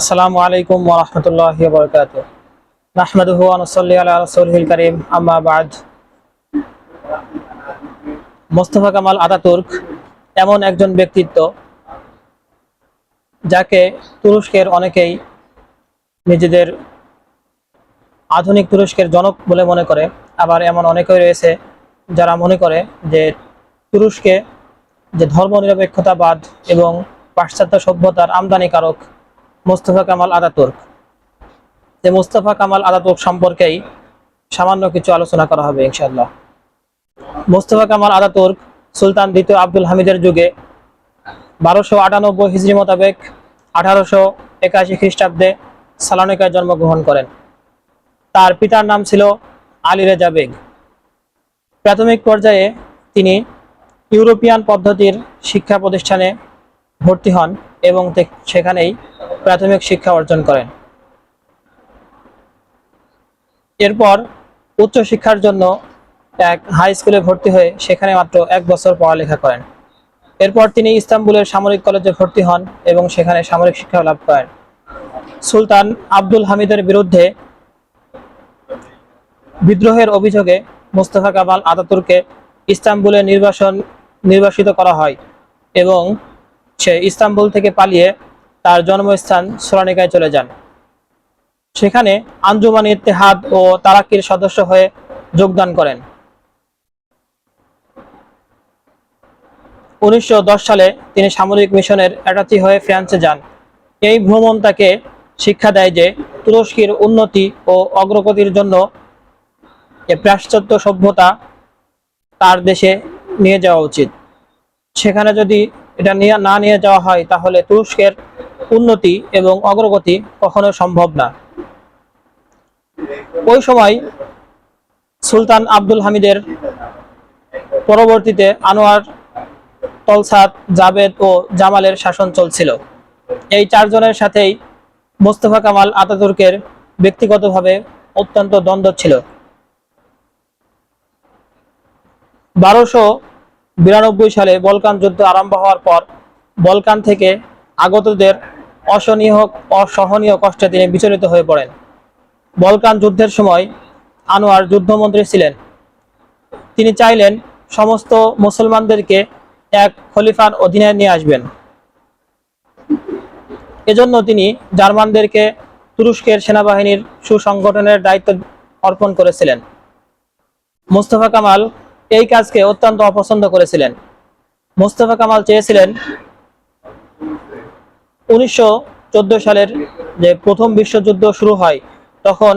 আসসালামু আলাইকুম ওয়া রাহমাতুল্লাহি ওয়া বারাকাতুহু। নাহমাদুহু ওয়া নুসাল্লি আলা রাসূলিল কারীম, আম্মা মোস্তফা কামাল আতাতুর্ক এমন একজন ব্যক্তিত্ব যাকে তুরস্কের অনেকেই নিজেদের আধুনিক তুরস্কের জনক বলে মনে করে, আবার এমন অনেকেই রয়েছে যারা মনে করে যে তুরস্কে যে ধর্মনিরপেক্ষতাবাদ এবং পাশ্চাত্য সভ্যতার আমদানিকারক মোস্তফা কামাল আতাতুর্ক যে মোস্তফা কামাল আতাতুর্ক সম্পর্কেই সামান্য কিছু আলোচনা করা হবে ইনশাল্লাহ মোস্তফা কামাল আতাতুর্ক সুলতান দ্বিতীয় আব্দুল হামিদের যুগে বারোশো আটানব্বই হিজড়ি মোতাবেক আঠারোশো একাশি খ্রিস্টাব্দে সালানিকায় জন্মগ্রহণ করেন। তার পিতার নাম ছিল আলী রেজা বেগ। প্রাথমিক পর্যায়ে তিনি ইউরোপিয়ান পদ্ধতির শিক্ষা প্রতিষ্ঠানে ভর্তি হন এবং সেখানেই প্রাথমিক শিক্ষা অর্জন করেন। এরপর উচ্চ শিক্ষার জন্য এক হাই স্কুলে ভর্তি হয়ে সেখানে মাত্র এক বছর পড়ালেখা করেন। এরপর তিনি ইস্তাম্বুলের সামরিক কলেজে ভর্তি হন এবং সেখানে সামরিক শিক্ষা লাভ করেন। সুলতান আব্দুল হামিদের বিরুদ্ধে বিদ্রোহের অভিযোগে মোস্তফা কামাল আতাতুর্কে ইস্তাম্বুলে নির্বাসন, নির্বাসিত করা হয় এবং সে ইস্তাম্বুল থেকে পালিয়ে তার জন্মস্থান সোলানিকায় চলে যান। সেখানে আঞ্জুমান ইত্তেহাদ ও তারাক্কির সদস্য হয়ে যোগদান করেন। উনিশশো দশ সালে তিনি সামরিক মিশনের অ্যাটাচি হয়ে ফ্রান্সে যান। এই ভ্রমণ তাকে শিক্ষা দেয় যে তুরস্কের উন্নতি ও অগ্রগতির জন্য যে পাশ্চাত্য সভ্যতা তার দেশে নিয়ে যাওয়া উচিত। সেখানে যদি এটা নিয়ে না নিয়ে যাওয়া হয়, তাহলে তুরস্কের উন্নতি এবং অগ্রগতি কখনো সম্ভব না। ওই সময় সুলতান আব্দুল হামিদের পরবর্তীতে আনোয়ার তলসাদ জাবেদ ও জামালের শাসন চলছিল। এই চারজনের সাথেই মোস্তফা কামাল আতাতুর্কের ব্যক্তিগতভাবে অত্যন্ত দ্বন্দ্ব ছিল। বারোশো বিরানব্বই সালে বলকান যুদ্ধ আরম্ভ হওয়ার পর বলকান থেকে আগতদের অসহনীয় অসহনীয় কষ্টে তিনি বিচলিত হয়ে পড়েন। বলকান যুদ্ধের সময় আনোয়ার যুদ্ধমন্ত্রী ছিলেন। তিনি চাইলেন সমস্ত মুসলমানদেরকে এক খলিফার অধীনে নিয়ে আসবেন। এজন্য তিনি জার্মানদেরকে তুরস্কের সেনাবাহিনীর সুসংগঠনের দায়িত্ব অর্পণ করেছিলেন। মুস্তফা কামাল এই কাজকে অত্যন্ত অপছন্দ করেছিলেন। মুস্তফা কামাল চেয়েছিলেন উনিশশো চোদ্দ সালের যে প্রথম বিশ্বযুদ্ধ শুরু হয় তখন